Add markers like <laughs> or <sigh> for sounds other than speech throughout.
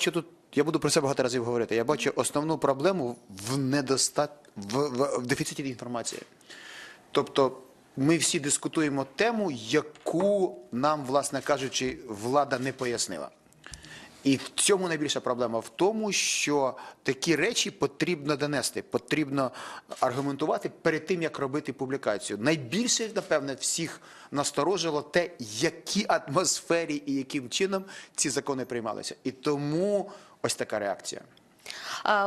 бачу тут, я буду про це багато разів говорити. Я бачу основну проблему в недостат в, в, в дефіциті інформації. Тобто, ми всі дискутуємо тему, яку нам, власне кажучи, влада не пояснила. І в цьому найбільша проблема в тому, що такі речі потрібно донести, потрібно аргументувати перед тим, як робити публікацію. Найбільше, напевне, всіх насторожило те, які атмосфері і яким чином ці закони приймалися. І тому ось така реакція.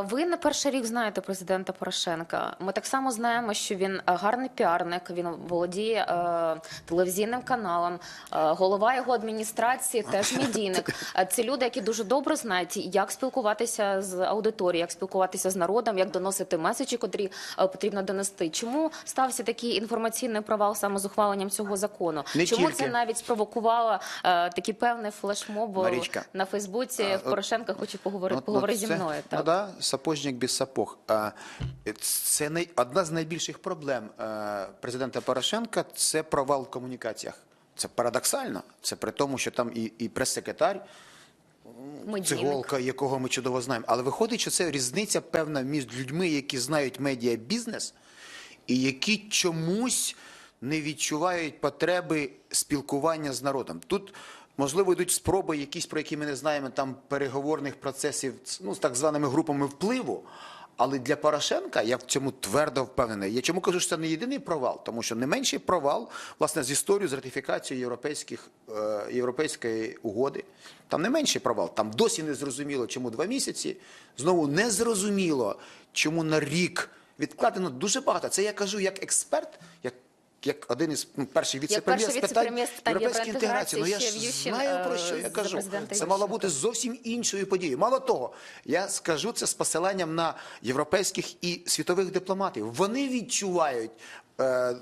Ви не перший рік знаєте президента Порошенка. Ми так само знаємо, що він е, гарний піарник. Він володіє е, телевізійним каналом. Е, голова його адміністрації теж <laughs> медійник. Це люди, які дуже добре знають, як спілкуватися з аудиторією, як спілкуватися з народом, як доносити меседжі, котрі потрібно донести. Чому стався такий інформаційний провал саме з ухваленням цього закону? Не Чому тільки. це навіть спровокувало такий певний флешмоб Марічка. на Фейсбуці? А, Порошенка хоче поговорити, От- поговори от зі мною. Ну, Так. Да, сапожник без сапог. Це най, одна з найбільших проблем е, президента Порошенка це провал в комунікаціях. Це парадоксально. Це при тому, що там і, і прес-секретар, циголка, якого ми чудово знаємо. Але виходить, що це різниця певна між людьми, які знають медіабізнес, і які чомусь не відчувають потреби спілкування з народом. Тут, можливо, йдуть спроби, якісь, про які ми не знаємо, там переговорних процесів ну, з так званими групами впливу. Але для Порошенка я в цьому твердо впевнений. Я чому кажу, що це не єдиний провал, тому що не менший провал власне з історією з ратифікацією європейських е, європейської угоди. Там не менший провал. Там досі не зрозуміло, чому два місяці. Знову не зрозуміло, чому на рік відкладено дуже багато. Це я кажу як експерт, як. Як один із ну, перших віцепрем'єр з питань європейської інтеграції. Ну я ж Ющин, знаю про що е, я кажу. Це мало бути зовсім іншою подією. Мало того, я скажу це з посиланням на європейських і світових дипломатів. Вони відчувають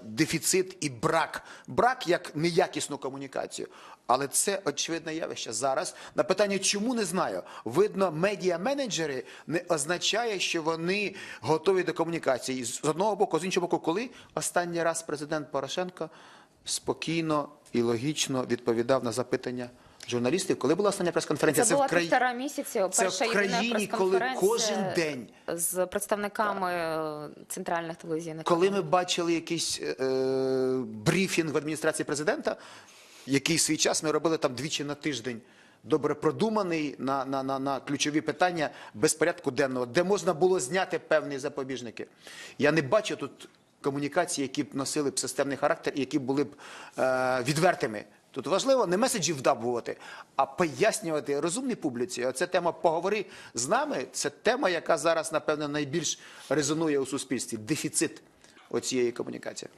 дефіцит і брак, брак як неякісну комунікацію. Але це очевидне явище зараз. На питання, чому не знаю. Видно, медіа-менеджери не означає, що вони готові до комунікації. З одного боку, з іншого боку, коли останній раз президент Порошенко спокійно і логічно відповідав на запитання журналістів, коли була остання прес-конференція? Це була в краї- півтора місяці. Це в країні, коли кожен день. з представниками е, центральних телевізійних Коли ми бачили якийсь е, брифінг в адміністрації президента, який свій час ми робили там двічі на тиждень. Добре продуманий на, на, на, на ключові питання безпорядку денного, де можна було зняти певні запобіжники. Я не бачу тут комунікації, які б носили б системний характер, і які були б е, відвертими. Тут важливо не меседжі вдабувати, а пояснювати розумній публіці. Оця тема поговори з нами. Це тема, яка зараз, напевно, найбільш резонує у суспільстві. Дефіцит оцієї комунікації.